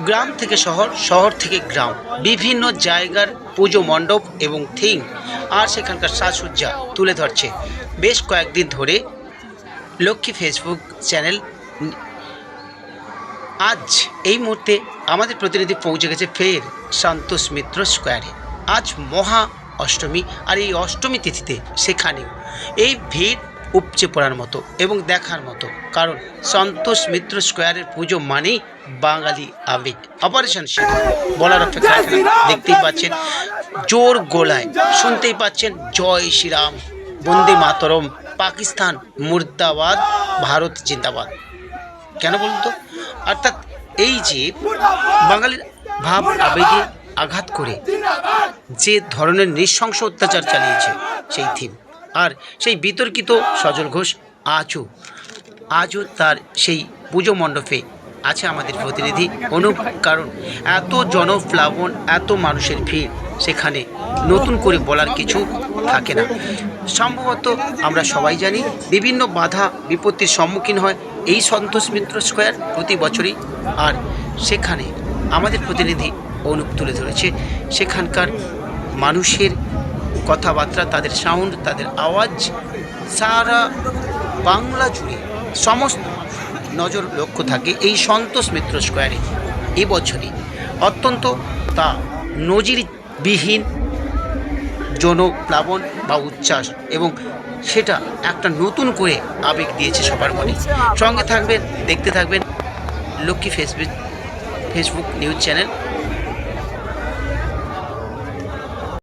গ্রাম থেকে শহর শহর থেকে গ্রাম, বিভিন্ন জায়গার পুজো মণ্ডপ এবং থিম আর সেখানকার সাজসজ্জা তুলে ধরছে। বেশ কয়েকদিন ধরে লক্ষ্মী ফেসবুক চ্যানেল আজ এই মুহূর্তে আমাদের প্রতিনিধি পৌঁছে গেছে ফের সন্তোষ মিত্র স্কোয়ারে। আজ মহা অষ্টমী আর এই অষ্টমী তিথিতে সেখানেও এই ভিড় উপচে পড়ার মতো এবং দেখার মতো। কারণ সন্তোষ মিত্র স্কোয়ারের পুজো মানেই বাঙালি আবেগ। অপারেশন সিঁদুর বলার অপেক্ষা দেখতেই পাচ্ছেন জোর গোলায়। শুনতেই পাচ্ছেন জয় শ্রীরাম। বন্দে মাতরম। পাকিস্তান মুর্দাবাদ, ভারত জিন্দাবাদ। কেন বলুন তো? অর্থাৎ এই যে বাঙালির ভাব আবেগে আঘাত করে যে ধরনের নৃশংস অত্যাচার চালিয়েছে সেই থিম। আর সেই বিতর্কিত সজল ঘোষ আজও আজও তার সেই পুজো মণ্ডপে আছে আমাদের প্রতিনিধি অনুপ, কারণ এত জনপ্লাবন, এত মানুষের ভিড় সেখানে নতুন করে বলার কিছু থাকে না। সম্ভবত আমরা সবাই জানি বিভিন্ন বাধা বিপত্তির সম্মুখীন হয় এই সন্তোষ মিত্র স্কোয়ার প্রতি বছরই। আর সেখানে আমাদের প্রতিনিধি অনুপ তুলে ধরেছে, সেখানকার মানুষের কথাবার্তা, তাদের সাউন্ড তাদের আওয়াজ, সারা বাংলা জুড়ে সমস্ত নজর লক্ষ্য থাকে এই সন্তোষ মিত্র স্কোয়ারে এবছরই অত্যন্ত তা নজিরবিহীন, জনপ্লাবন বা উচ্ছ্বাস এবং সেটা একটা নতুন করে আবেগ দিয়েছে সবার মনে। সঙ্গে থাকবেন, দেখতে থাকবেন Lakshmi Facebook Facebook news channel